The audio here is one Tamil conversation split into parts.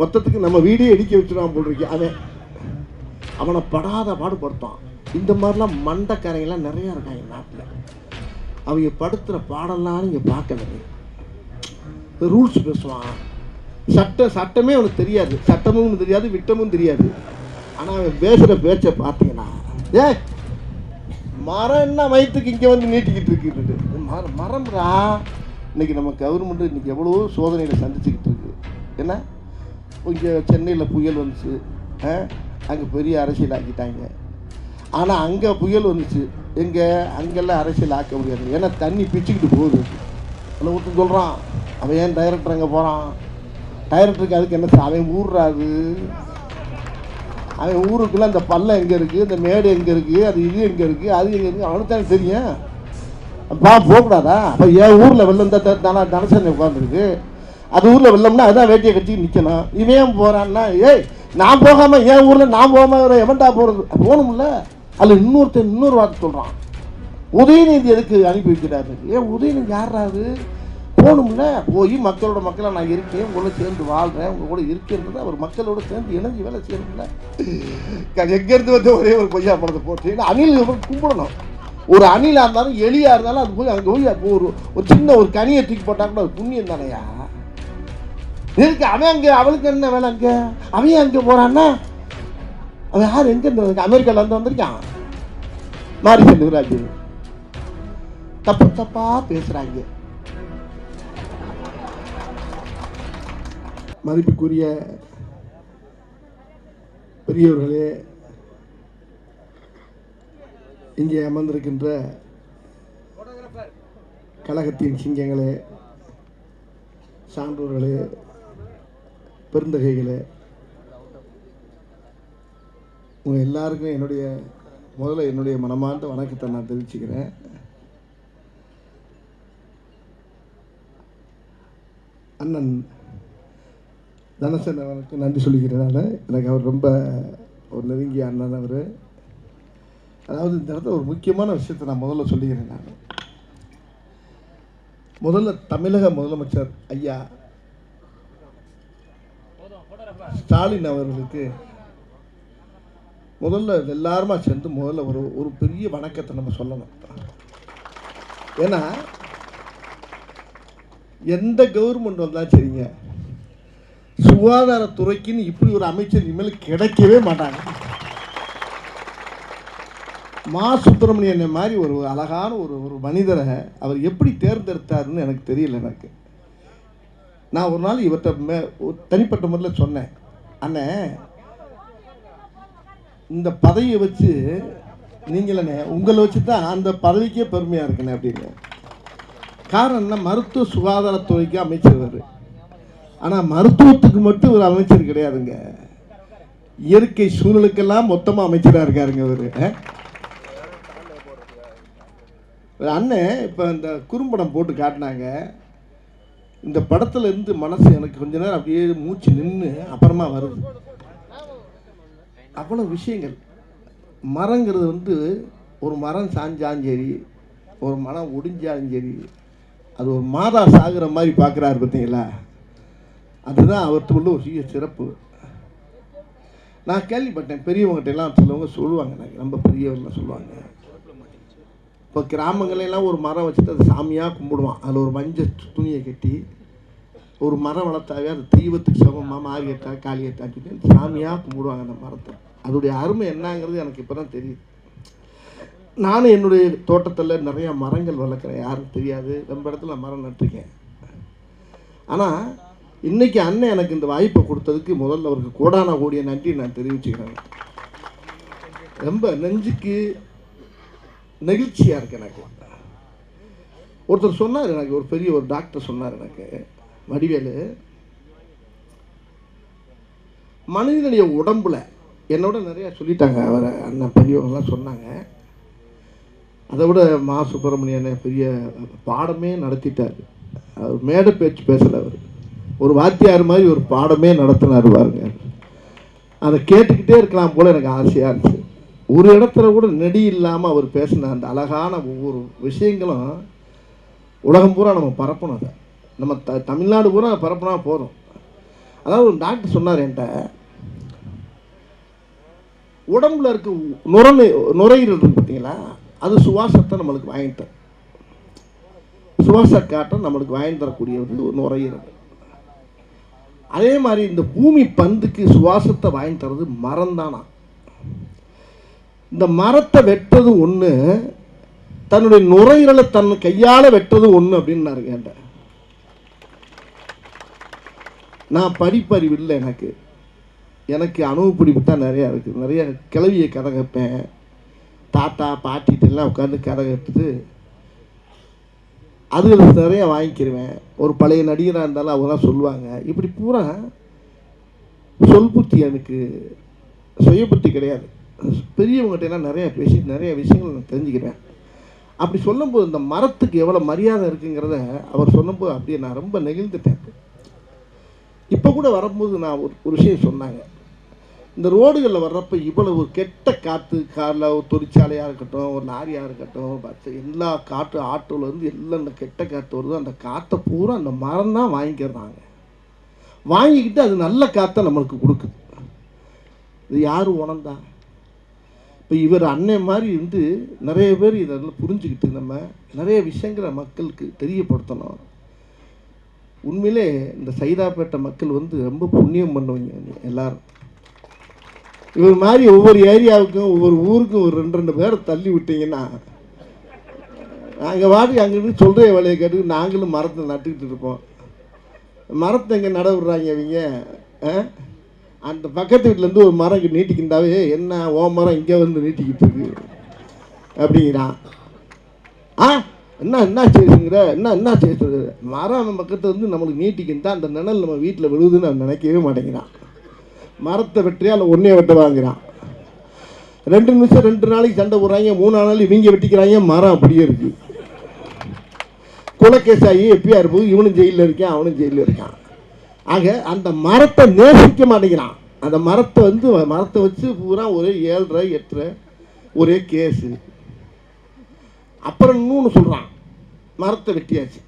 மொத்தத்துக்கு நம்ம வீடே இடிக்க வச்சுருவான் போல் இருக்கு அவன் அவனை படாத பாடுபடுத்தான். இந்த மாதிரிலாம் மண்டக்காரங்கெல்லாம் நிறையா இருக்காங்க நாட்டில். அவங்க படுத்துகிற பாடலாம் நீங்கள் பார்க்கல. ரூல்ஸ் பேசுவான். சட்டம் சட்டமே அவனுக்கு தெரியாது. சட்டமும் தெரியாது விட்டமும் தெரியாது. ஆனால் அவன் பேசுகிற பேச்சை பார்த்தீங்கன்னா ஏ மரம் என்ன வயிற்றுக்கு இங்கே வந்து நீட்டிக்கிட்டு இருக்குது மரம் மரம்டா. இன்னைக்கு நம்ம கவர்மெண்ட் இன்றைக்கி எவ்வளோ சோதனைகளை சந்திச்சுக்கிட்டு இருக்குது என்ன? இங்கே சென்னையில் புயல் வந்துச்சு அங்கே பெரிய அரசியல் ஆக்கிட்டாங்க. ஆனால் அங்கே புயல் வந்துச்சு. எங்கே? அங்கெல்லாம் அரசியல் ஆக்க முடியாது. ஏன்னா தண்ணி பிச்சுக்கிட்டு போகுது. அதில் ஒருத்தன் சொல்கிறான் அவன் ஏன் டைரக்டர் அங்கே போகிறான் டைரக்டருக்கு அதுக்கு என்ன அவன் ஊர்றாது அவன் ஊருக்குள்ளே அந்த பள்ளம் எங்கே இருக்குது இந்த மேடு எங்கே இருக்குது அது இது எங்கே இருக்குது அது எங்கே இருக்குது அவனுக்கு தானே தெரியும். பா போகக்கூடாதா? அப்போ என் ஊரில் வெள்ளம் தான் தானே தனசன் உட்காந்துருக்கு அது ஊரில் வெள்ளம்னா அதான் வேட்டியை கட்டி நிற்கணும் இவன் ஏன் போகிறான்னா ஏய் நான் போகாமல் என் ஊரில் நான் போகாமல் எவன்டா போகிறது போகணும்ல. அதில் இன்னொருத்தர் இன்னொரு வார்த்தை சொல்கிறான் உதயநிதி எதுக்கு அனுப்பி வைக்கிறாரு? ஏன் உதயநிதி யாராரு போகணும்ல. போய் மக்களோட மக்களை நான் இருக்கேன் உங்களோட சேர்ந்து வாழ்கிறேன் உங்க கூட இருக்கேன்றது அவர் மக்களோட சேர்ந்து இணைஞ்சு வேலை செய்யணும்ல. எங்கேருந்து வந்து ஒரே ஒரு பொய்யா படத்தை போட்டு அணில் கும்பிடணும். ஒரு அணிலாக இருந்தாலும் எலியாக இருந்தாலும் அது போய் அங்கே போய் ஒரு ஒரு சின்ன ஒரு கனியை தூக்கி போட்டால் கூட அது புண்ணியம் தானையா? இருக்கு அவன் அங்கே அவளுக்கு என்ன வேலை அங்கே? அவன் அங்கே போகிறான்னா அவன் யார்? எங்கே இருந்து அமெரிக்காவில் இருந்து வந்திருக்கான். மாறி செல்வராஜ் தப்பு தப்பா பேசுறாங்க. மதிப்புக்குரிய பெரியவர்களே இங்கே அமர்ந்திருக்கின்ற கழகத்தின் சிங்கங்களே சான்றோர்களே பெருந்தகைகளே உங்கள் எல்லாருக்கும் என்னுடைய முதல்ல என்னுடைய மனமார்ந்த வணக்கத்தை நான் தெரிவிச்சுக்கிறேன். அண்ணன் தனசன் அவருக்கு நன்றி சொல்லிக்கிறதுனால எனக்கு அவர் ரொம்ப ஒரு நெருங்கிய அண்ணன் அவர். அதாவது இந்த இடத்துல ஒரு முக்கியமான விஷயத்தை நான் முதல்ல சொல்லிக்கிறேன் நான். முதல்ல தமிழக முதலமைச்சர் ஐயா ஸ்டாலின் அவர்களுக்கு முதல்ல எல்லாருமா சேர்ந்து முதல்ல ஒரு ஒரு பெரிய வணக்கத்தை நம்ம சொல்லணும். ஏன்னா எந்த கவர்மெண்ட் வந்தாலும் சரிங்க. சுகாதாரத்துறைக்குன்னு இப்படி ஒரு அமைச்சர் இனிமேல் கிடைக்கவே மாட்டாங்க. மா. சுப்பிரமணியன் மாதிரி ஒரு அழகான ஒரு ஒரு மனிதரை அவர் எப்படி தேர்ந்தெடுத்தாருன்னு எனக்கு தெரியல எனக்கு. நான் ஒரு நாள் இவர்கிட்ட மே தனிப்பட்ட முறையில் சொன்னேன். அண்ணே இந்த பதவியை வச்சு நீங்களே உங்களை வச்சு தான் அந்த பதவிக்கே பெருமையாக இருக்குண்ணே அப்படின்னு. காரணம் என்ன? மருத்துவ சுகாதாரத்துறைக்கு அமைச்சர். அவர் ஆனால் மருத்துவத்துக்கு மட்டும் ஒரு அமைச்சர் கிடையாதுங்க. இயற்கை சூழலுக்கெல்லாம் மொத்தமாக அமைச்சராக இருக்காருங்க அவர் அண்ணன் இப்போ இந்த குறும்படம் போட்டு காட்டினாங்க. இந்த படத்தில் இருந்து மனசு எனக்கு கொஞ்ச நேரம் அப்படியே மூச்சு நின்று அப்புறமா வருது. அவ்வளோ விஷயங்கள். மரங்கிறது வந்து ஒரு மரம் சாஞ்சாலும் சரி ஒரு மரம் ஒடிஞ்சாலும் சரி அது ஒரு மாதா சாகுற மாதிரி பார்க்குறாரு பார்த்தீங்களா? அதுதான் அவர்கிட்ட உள்ள ஒரு சிறிய சிறப்பு. நான் கேள்விப்பட்டேன் பெரியவங்ககிட்ட எல்லாம் சிலவங்க சொல்லுவாங்க எனக்கு ரொம்ப பெரியவங்களாம் சொல்லுவாங்க. இப்போ கிராமங்களெல்லாம் ஒரு மரம் வச்சுட்டு அது சாமியாக கும்பிடுவான். அதில் ஒரு மஞ்சள் துணியை கட்டி ஒரு மரம் வளர்த்தாவே அது தெய்வத்துக்கு சமமாக மாரியட்டா காளியட்டா சொல்லி சாமியாக கும்பிடுவாங்க அந்த மரத்தை. அதோடைய அருமை என்னங்கிறது எனக்கு இப்போ தான் தெரியுது. நானும் என்னுடைய தோட்டத்தில் நிறையா மரங்கள் வளர்க்குறேன். யாருக்கும் தெரியாது. ரொம்ப இடத்துல மரம் நட்டிருக்கேன். ஆனால் இன்றைக்கி அண்ணன் எனக்கு இந்த வாய்ப்பை கொடுத்ததுக்கு முதல்ல அவருக்கு கோடான கோடிய நன்றி நான் தெரிவிச்சுக்கிறேன். ரொம்ப நெஞ்சுக்கு நெகிழ்ச்சியாக இருக்கு எனக்கு. ஒருத்தர் சொன்னார் எனக்கு ஒரு பெரிய ஒரு டாக்டர் சொன்னார் எனக்கு வடிவேலு மனிதனுடைய உடம்புல என்னோட நிறையா சொல்லிட்டாங்க அவரை அண்ணன் பெரியவங்களாம் சொன்னாங்க. அதை விட மா. சுப்பிரமணியன் பெரிய பாடமே நடத்திட்டார். அவர் மேடை பேச்சு பேசலை அவர். ஒரு வாத்தியார் மாதிரி ஒரு பாடமே நடத்தினார் பாருங்க. அதை கேட்டுக்கிட்டே இருக்கலாம் போல் எனக்கு ஆசையாக இருந்துச்சு. ஒரு இடத்துல கூட நெடி இல்லாமல் அவர் பேசின அந்த அழகான ஒவ்வொரு விஷயங்களும் உலகம் பூரா நம்ம பரப்பணும் அதை. நம்ம த தமிழ்நாடு பூரா பரப்புனா போதும். அதாவது ஒரு டாக்டர் சொன்னார் என்கிட்ட உடம்புல இருக்க நுரணு நுரையீரல் இருக்கு பார்த்தீங்களா? அது சுவாசத்தை நம்மளுக்கு வாங்கிட்டு சுவாச காற்றம் நம்மளுக்கு வாங்கி தரக்கூடியது ஒரு நுரையீரல். அதே மாதிரி இந்த பூமி பந்துக்கு சுவாசத்தை வாங்கி தர்றது மரம் தானா இந்த மரத்தை வெட்டுறது ஒன்று தன்னுடைய நுரையீரலை தன் கையால் வெட்டுறது ஒன்று அப்படின்னு நான் கேட்டேன். நான் படிப்பறிவு இல்லை எனக்கு. எனக்கு அனுபவப்பிடிப்பு தான் நிறையா இருக்குது நிறைய கிளவியை கதை கேட்பேன். தாத்தா பாட்டிகிட்டெல்லாம் உட்காந்து கதை கேட்டுட்டு அது நிறைய வாங்கிக்கிடுவேன் ஒரு பழைய நடிகராக இருந்தாலும் அவங்க தான் சொல்லுவாங்க. இப்படி பூரா சொல் புத்தி எனக்கு சுய புத்தி கிடையாது. பெரியவங்ககிட்ட எல்லாம் நிறைய பேசி நிறைய விஷயங்கள் நான் தெரிஞ்சுக்கிறேன். அப்படி சொல்லும்போது இந்த மரத்துக்கு எவ்வளோ மரியாதை இருக்குங்கிறத அவர் சொல்லும்போது அப்படியே நான் ரொம்ப நெகிழ்ந்துட்டேன். இப்போ கூட வரும்போது நான் ஒரு ஒரு விஷயம் சொன்னாங்க. இந்த ரோடுகளில் வர்றப்ப இவ்வளவு கெட்ட காற்று காரில் ஒரு தொழிற்சாலையாக இருக்கட்டும் ஒரு லாரியாக இருக்கட்டும் பஸ் எல்லா காற்று ஆட்டோலேருந்து எல்லாம் இந்த கெட்ட காற்று வருதோ. அந்த காற்றை பூரா அந்த மரம் தான் வாங்கிக்கிறாங்க. வாங்கிக்கிட்டு அது நல்ல காற்றை நம்மளுக்கு கொடுக்குது. இது யார் உணர்ந்தாங்க இப்போ இவர் அண்ணன் மாதிரி இருந்து நிறைய பேர் இதெல்லாம் புரிஞ்சுக்கிட்டு நம்ம நிறைய விஷயங்களை மக்களுக்கு தெரியப்படுத்தணும். உண்மையிலே இந்த சைதாப்பேட்டை மக்கள் வந்து ரொம்ப புண்ணியம் பண்ணுவீங்க எல்லாரும். இவர் மாதிரி ஒவ்வொரு ஏரியாவுக்கும் ஒவ்வொரு ஊருக்கும் ஒரு ரெண்டு ரெண்டு பேரை தள்ளி விட்டீங்கன்னா நாங்கள் வாடி அங்கிருந்து சொல்கிற வேலையை கேட்டு நாங்களும் மரத்தை நட்டுக்கிட்டு இருப்போம். மரத்தை எங்கே நட விடுறாங்க இவங்க? ஆ? அந்த பக்கத்து வீட்டிலேருந்து ஒரு மரம் இங்கே நீட்டிக்கிட்டாவே என்ன ஓ மரம் இங்கே வந்து நீட்டிக்கிட்டு இருக்கு அப்படிங்கிறான். ஆ என்ன என்ன செய்யுங்கிற என்ன என்ன செய்யுது மரம் பக்கத்தில் வந்து நம்மளுக்கு நீட்டிக்கிட்டா அந்த நிழல் நம்ம வீட்டில் விழுவுதுன்னு நான் நினைக்கவே மாட்டேங்கிறான். மரத்தை வெட்டியா அதில் ஒன்றே வெட்ட வாங்குகிறான் ரெண்டு நிமிஷம் ரெண்டு நாளைக்கு சண்டை போடுறாங்க மூணு நாள் இவங்க வெட்டிக்கிறாங்க மரம் அப்படியே இருக்குது குலக்கேசாயி எப்பயா இருப்போது இவனும் ஜெயிலில் இருக்கான் அவனும் ஜெயிலில் இருக்கான். ஆக அந்த மரத்தை நேசிக்க மாட்டேங்கிறான். அந்த மரத்தை வந்து மரத்தை வச்சு பூரா ஒரே ஏழரை எட்டரை ஒரே கேஸு. அப்புறம் இன்னொன்று சொல்கிறான் மரத்தை வெட்டியாச்சு.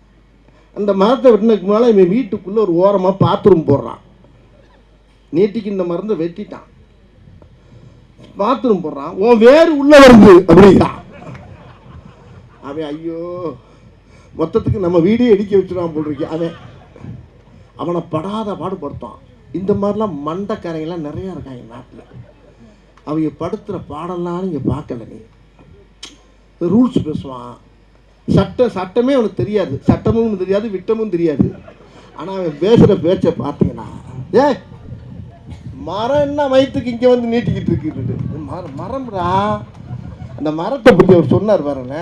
அந்த மரத்தை வெட்டினதுக்கு முன்னால் இவன் வீட்டுக்குள்ளே ஒரு ஓரமாக பாத்ரூம் போடுறான். நீட்டிக்கு இந்த மருந்தை வெட்டிட்டான். பாத்ரூம் போடுறான். உன் வேறு உள்ள வருது அப்படிங்கிறான். அவன் ஐயோ மொத்தத்துக்கு நம்ம வீடே இடிக்க வச்சுருவான் போட்டிருக்கேன் அவன் அவனை படாத பாடுபடுத்தான். இந்த மாதிரிலாம் மண்டக்காரங்கெல்லாம் நிறையா இருக்காங்க நாட்டில். அவங்க படுத்துகிற பாடலாம் இங்கே பார்க்கல நீ. ரூல்ஸ் பேசுவான். சட்டம் சட்டமே அவனுக்கு தெரியாது. சட்டமும் தெரியாது விட்டமும் தெரியாது. ஆனால் அவன் பேசுகிற பேச்சை பார்த்தீங்கன்னா ஏ மரம் என்ன வயிற்றுக்கு இங்கே வந்து நீட்டிக்கிட்டு இருக்குது மரம் மரம்டா. அந்த மரத்தை பற்றி அவர் சொன்னார் பாருங்க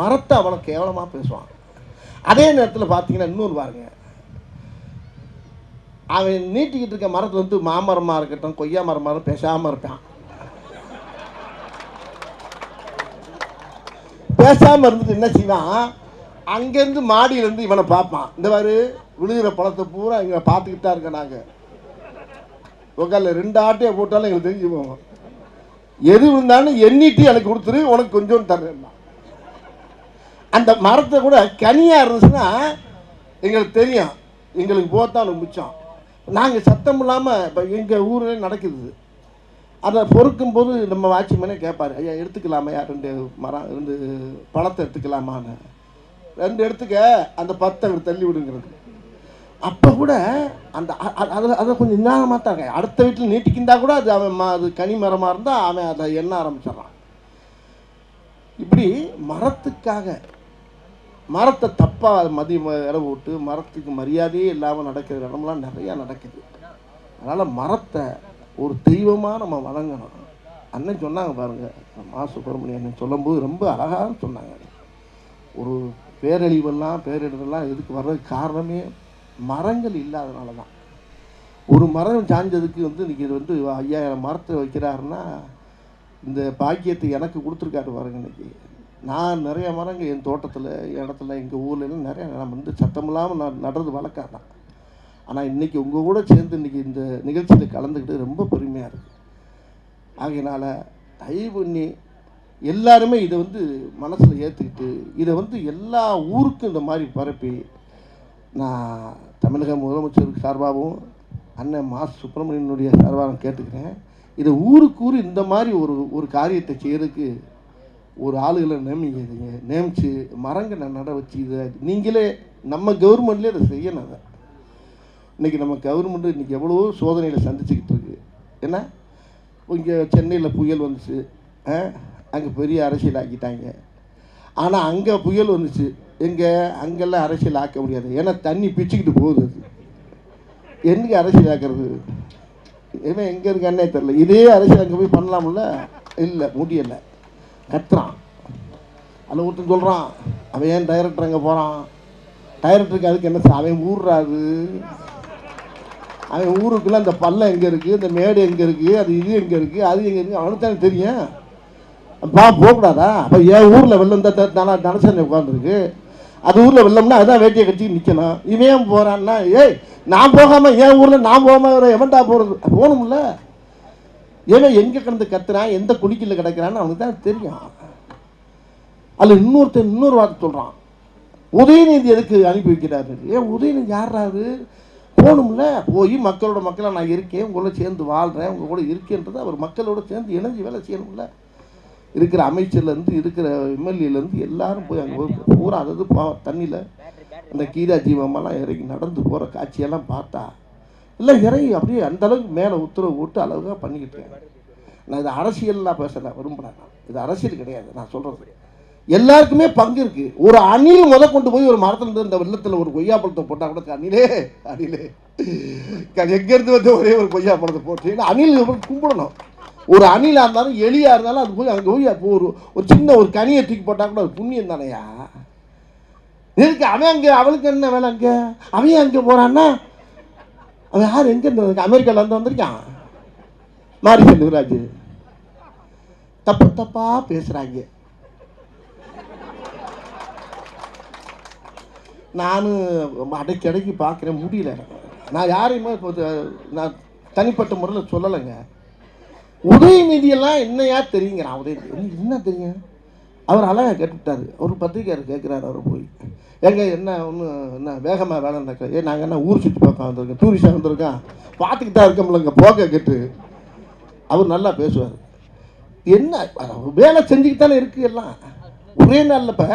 மரத்தை அவனை கேவலமாக பேசுவான். அதே நேரத்தில் பார்த்தீங்கன்னா இன்னொரு பாருங்கள் அவன் நீட்டிக்கிட்டு இருக்க மரத்தில் வந்து மாமரமாக இருக்கட்டும் கொய்யா மரமாக பேசாமல் இருப்பான். பேசாமல் இருந்துட்டு என்ன செய்வான்? அங்கேருந்து மாடியிலேருந்து இவனை பார்ப்பான். இந்த மாதிரி விழுகிற பழத்தை பூரா இங்கே பார்த்துக்கிட்டு தான் இருக்கேன் நாங்கள் உக்கால ரெண்டு ஆட்டையை போட்டாலும் எங்களுக்கு தெரிஞ்சு போவோம் எது இருந்தாலும் எண்ணிட்டு எனக்கு கொடுத்துரு உனக்கு கொஞ்சம் தர்றேன் அந்த மரத்தை கூட கனியாக இருந்துச்சுன்னா எங்களுக்கு தெரியும். எங்களுக்கு போத்தாலும் மிச்சம். நாங்கள் சத்தம் இல்லாமல் இப்போ எங்கள் ஊரில் நடக்குது. அதை பொறுக்கும் போது நம்ம வாட்சிமேனே கேட்பார் ஐயா எடுத்துக்கலாமையா ரெண்டு மரம் ரெண்டு பழத்தை எடுத்துக்கலாமான்னு. ரெண்டு எடுத்துக்க அந்த பத்தை தள்ளி விடுங்கிறது. அப்போ கூட அந்த அதில் அதை கொஞ்சம் நிதானமாக தான் அடுத்த வீட்டில் நீட்டிக்கிந்தா கூட அது அவன் ம- அது கனி மரமாக இருந்தால் அவன் அதை எண்ண ஆரம்பிச்சிடறான். இப்படி மரத்துக்காக மரத்தை தப்பாக மதி இடம் விட்டு மரத்துக்கு மரியாதையே இல்லாமல் நடக்கிற இடம்லாம் நிறையா நடக்குது. அதனால் மரத்தை ஒரு தெய்வமாக நம்ம வணங்கணும். அண்ணன் சொன்னாங்க பாருங்க மா சுப்பிரமணியன் அண்ணன் சொல்லும்போது ரொம்ப அழகாக சொன்னாங்க. ஒரு பேரழிவெல்லாம் பேரிடரெல்லாம் எதுக்கு வர்றதுக்கு காரணமே மரங்கள் இல்லாதனால தான். ஒரு மரம் சாஞ்சதுக்கு வந்து இன்றைக்கி இது வந்து ஐயாயிரம் மரத்தை வைக்கிறாருன்னா இந்த பாக்கியத்தை எனக்கு கொடுத்துருக்காரு பாருங்க இன்றைக்கி நான் நிறைய மரங்கள் என் தோட்டத்தில் இடத்துல எங்கள் ஊர்லலாம் நிறைய நான் வந்து சத்தம் இல்லாமல் நான் நடுறது வழக்கம் தான். ஆனால் இன்றைக்கி உங்கள் கூட சேர்ந்து இன்றைக்கி இந்த நிகழ்ச்சியில் கலந்துக்கிட்டு ரொம்ப பெருமையாக இருக்குது ஆகையினால் தயவு பண்ணி எல்லாருமே இதை வந்து மனசில் ஏற்றுக்கிட்டு இதை வந்து எல்லா ஊருக்கும் இந்த மாதிரி பரப்பி நான் தமிழக முதலமைச்சருக்கு சார்பாகவும் அண்ணன் மா சுப்பிரமணியனுடைய சார்பாக நான் கேட்டுக்கிறேன். இதை ஊருக்கு ஊர் இந்த மாதிரி ஒரு ஒரு காரியத்தை செய்கிறதுக்கு ஒரு ஆளுகளை நியமிக்கிறீங்க நியமிச்சு மரங்களை நட வச்சு இதை நீங்களே நம்ம கவர்மெண்ட்லேயே அதை செய்யணும் அதை. இன்றைக்கி நம்ம கவர்மெண்ட்டு இன்றைக்கி எவ்வளோ சோதனைகளை சந்திச்சுக்கிட்டு இருக்கு. ஏன்னா இங்கே சென்னையில் புயல் வந்துச்சு அங்கே பெரிய அரசியல் ஆக்கிட்டாங்க. ஆனால் அங்கே புயல் வந்துச்சு எங்கே? அங்கெல்லாம் அரசியல் ஆக்க முடியாது. ஏன்னா தண்ணி பிச்சுக்கிட்டு போகுது அது. என்னைக்கு அரசியல் ஆக்கிறது? ஏன்னா எங்கே இருக்கானே தெரில இதே அரசியல் அங்கே போய் பண்ணலாம்ல? இல்லை முடியலை. கத்துறான். அதில் ஒருத்தன் சொல்கிறான் அவன் ஏன் டைரக்டர் அங்கே போகிறான் டைரக்டருக்கு அதுக்கு என்ன அவன் ஊர்றாரு அவன் ஊருக்குள்ளே அந்த பள்ளம் எங்கே இருக்குது இந்த மேடு எங்கே இருக்குது அது இது எங்கே இருக்குது அது எங்கே இருக்குது அவனுக்கு தானே தெரியும். பா போகக்கூடாதா? அப்போ என் ஊரில் வெள்ளம் தான் தானே உட்காந்துருக்கு அது ஊரில் வெள்ளம்னா அதான் வேட்டியை கட்டி நிற்கணும் இவன் போகிறான்னா ஏய் நான் போகாமல் என் ஊரில் நான் போகாமல் எவன்டா போகிறது போகணும்ல. ஏன் எங்கே கிடந்து கத்துறான் எந்த குடிக்கல கிடக்கிறான்னு அவனுக்கு தான் தெரியும். அதில் இன்னொருத்தர் இன்னொரு வார்த்தை சொல்கிறான் உதயநிதி எதுக்கு அனுப்பி வைக்கிறாரு? ஏன் உதயநிதி யாராரு போகணும்ல போய் மக்களோட மக்களாக நான் இருக்கேன் உங்களோட சேர்ந்து வாழ்கிறேன் உங்கள் கூட இருக்கேன்றது அவர் மக்களோட சேர்ந்து இணைஞ்சு வேலை செய்யணும்ல. இருக்கிற அமைச்சர்லேருந்து இருக்கிற எம்எல்ஏலேருந்து எல்லாரும் போய் அங்கே போய் பூரா அதாவது தண்ணியில் அந்த கீதா ஜீவமெல்லாம் இறங்கி நடந்து போகிற காட்சியெல்லாம் பார்த்தா இல்லை இறங்கி அப்படியே அந்த அளவுக்கு மேலே உத்தரவு போட்டு அளவுக்காக பண்ணிக்கிட்டு நான் இது அரசியல்லாம் பேசலை விரும்புகிறேன் நான். இது அரசியல் கிடையாது நான் சொல்கிறது எல்லாருக்குமே பங்கு இருக்கு. ஒரு அணில் முத கொண்டு போய் ஒரு மரத்தில் இருந்து இந்த வெள்ளத்தில் ஒரு கொய்யா பழத்தை போட்டால் கூட அணிலே அணிலே. எங்கேருந்து வந்து ஒரே ஒரு கொய்யா பழத்தை போட்டு அணில் கும்பிடணும். ஒரு அணிலாக இருந்தாலும் எலியாக இருந்தாலும் அது போய் அங்கே போய் அப்போ ஒரு ஒரு சின்ன ஒரு கனியை தூக்கி போட்டால் கூட அது புண்ணியம் தானையா? இருக்கு அவன் அங்கே அவளுக்கு என்ன வேலை அங்கே? அவன் அங்கே போகிறான்னா அவன் யார்? எங்கே இருந்து அமெரிக்காவிலேருந்து வந்திருக்கான். மாரி செல்வராஜ் தப்பு தப்பாக பேசுகிறாங்க நானும் அடைக்கி அடைக்கி பார்க்குறேன். முடியல. நான் யாரையுமே இப்போ நான் தனிப்பட்ட முறையில் சொல்லலைங்க. உதயநிதியெல்லாம் என்னையா தெரியுங்கிறான் உதயநிதி என்ன தெரியும்? அவர் அழகாக கேட்டுவிட்டார். ஒரு பத்திரிக்கையார் கேட்குறாரு அவர் போய். ஏங்க என்ன ஒன்று என்ன வேகமாக வேலை நடக்குது ஏ நாங்கள் என்ன ஊர் சுற்றி பார்க்க வந்திருக்கோம்? டூரிஸ்டாக வந்திருக்கோம்? பார்த்துக்கிட்டு தான் இருக்கோம்லங்க போக கேட்டு. அவர் நல்லா பேசுவார். என்ன வேலை செஞ்சுக்கிட்டு தானே இருக்கு எல்லாம். ஒரே நாளில் இப்போ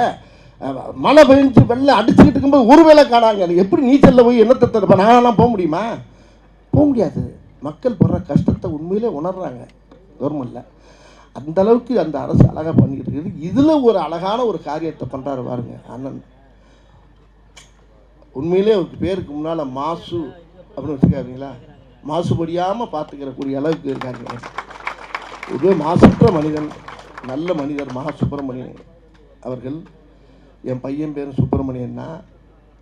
மழை பெஞ்சு வெள்ளம் அடிச்சுக்கிட்டு இருக்கும்போது ஒரு வேலை காணாங்க. எப்படி நீச்சலில் போய் என்ன தடுப்ப நான்லாம் போக முடியுமா? போக முடியாது. மக்கள் படுற கஷ்டத்தை உண்மையிலே உணர்றாங்க. கவர்மெண்ட்டில் அந்த அளவுக்கு அந்த அரசு அழகாக பண்ணிக்கிட்டு இருக்குது. இதில் ஒரு அழகான ஒரு காரியத்தை பண்ணுறாரு பாருங்க அண்ணன். உண்மையிலே அவருக்கு பேருக்கு முன்னால் மாசு அப்படின்னு வச்சுக்காருங்களா மாசுபடியாமல் பார்த்துக்கிற கூடிய அளவுக்கு இருக்காருங்க ஒரு மாசற்ற மனிதன் நல்ல மனிதர் மகா சுப்பிரமணியன் அவர்கள். என் பையன் பேர் சுப்பிரமணியன்னா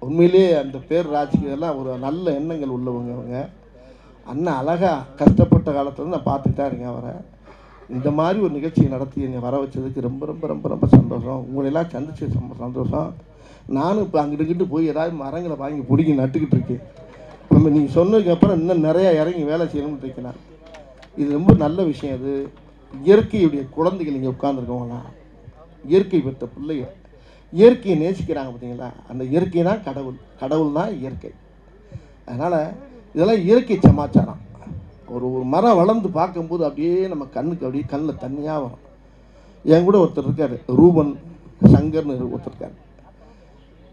உண்மையிலே அந்த பேர் ராஜ்கியெல்லாம் ஒரு நல்ல எண்ணங்கள் உள்ளவங்க அவங்க. அண்ணன் அழகாக கஷ்டப்பட்ட காலத்தில் நான் பார்த்துட்டு தான் இருக்கேன் அவரை. இந்த மாதிரி ஒரு நிகழ்ச்சியை நடத்தி என்னை வர வச்சதுக்கு ரொம்ப ரொம்ப ரொம்ப ரொம்ப சந்தோஷம். உங்களெல்லாம் சந்திச்சு ரொம்ப சந்தோஷம். நானும் இப்போ அங்கிட்டுக்கிட்டு போய் ஏதாவது மரங்களை வாங்கி பிடிக்கி நட்டுக்கிட்டு இருக்கேன். இப்போ நீங்கள் சொன்னதுக்கு அப்புறம் இன்னும் நிறையா இறங்கி வேலை செய்யணும்னு இருக்கேன் இது ரொம்ப நல்ல விஷயம் அது. இயற்கையுடைய குழந்தைகள் இங்கே உட்காந்துருக்கவங்களாம் இயற்கை பெற்ற பிள்ளைங்க இயற்கையை நேசிக்கிறாங்க பார்த்தீங்களா? அந்த இயற்கை தான் கடவுள். கடவுள் தான் இயற்கை. அதனால் இதெல்லாம் இயற்கை சமாச்சாரம். ஒரு ஒரு மரம் வளர்ந்து பார்க்கும்போது அப்படியே நம்ம கண்ணுக்கு அப்படியே கண்ணில் தண்ணியாக வரும். என் கூட ஒருத்தர் இருக்கார். ரூபன் சங்கர்னு ஒருத்தர் இருக்கார்.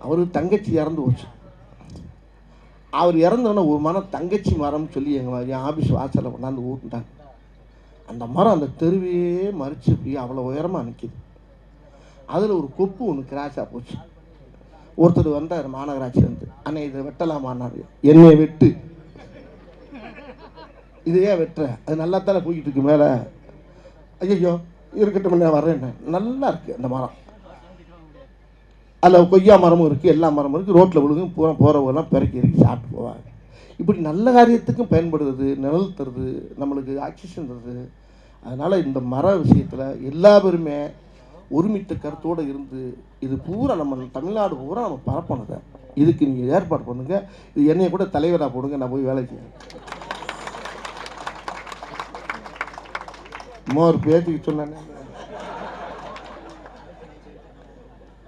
அவர் தங்கச்சி இறந்து போச்சு. அவர் இறந்தோன்னே ஒரு மரம் தங்கச்சி மரம்னு சொல்லி எங்கள் என் ஆஃபீஸ் வாசலில் கொண்டாந்து ஊட்டுட்டாங்க. அந்த மரம் அந்த தெருவையே மறித்து போய் அவ்வளோ உயரமாக நிற்கிது அதில் ஒரு கொப்பு ஒன்று கிராஸாக போச்சு. ஒருத்தர் வந்தார் மாநகராட்சி வந்து. அண்ணே இதை வெட்டலாமான்னாரு என்னை வெட்டு. இதையே வெட்டுற? அது நல்லா தானே போய்கிட்டு இருக்கு மேலே. ஐயோ இருக்கட்டும் நான் வர்றேன் நல்லா இருக்குது அந்த மரம். அதில் கொய்யா மரமும் இருக்குது எல்லா மரமும் இருக்குது ரோட்டில் விழுகும் பூரா போகிறவங்கலாம் பிறக்கி இறக்கி சாப்பிட்டு போவாங்க. இப்படி நல்ல காரியத்துக்கும் பயன்படுது நிழல் தருது நம்மளுக்கு ஆக்சிஜன் தருது. அதனால் இந்த மர விஷயத்தில் எல்லா பேருமே ஒருமித்த கருத்தோடு இருந்து இது பூரா நம்ம தமிழ்நாடு பூரா நம்ம பரப்பணுங்க இதுக்கு நீங்கள் ஏற்பாடு பண்ணுங்க. இது என்னையை கூட தலைவராக போடுங்க நான் போய் வேலை செய்யறேன். அம்மா பேத்துக்கு சொன்னேன்.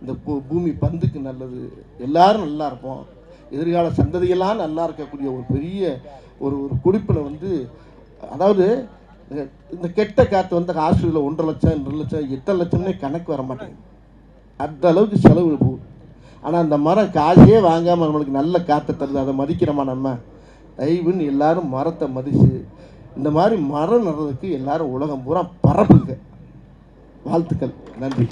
இந்த பூ பூமி பந்துக்கு நல்லது. எல்லாரும் நல்லா இருப்போம். எதிர்கால சந்ததியெல்லாம் நல்லா இருக்கக்கூடிய ஒரு பெரிய ஒரு ஒரு குறிப்பில் வந்து அதாவது இந்த- கெட்ட காற்று வந்து ஹாஸ்பிட்டலில் ஒன்றரை லட்சம் ரெண்டு லட்சம் எட்டரை லட்சம்னே கணக்கு வர மாட்டேங்குது. அந்த அளவுக்கு செலவு போகுது ஆனால் அந்த மரம் காசே வாங்காமல் நம்மளுக்கு நல்ல காற்றை தருது. அதை மதிக்கிறோமா நம்ம? தயவுன்னு எல்லாரும் மரத்தை மதித்து இந்த மாதிரி மரம் நடுறதுக்கு எல்லாரும் உலகம் பூரா பரப்புங்க. வாழ்த்துக்கள். நன்றி.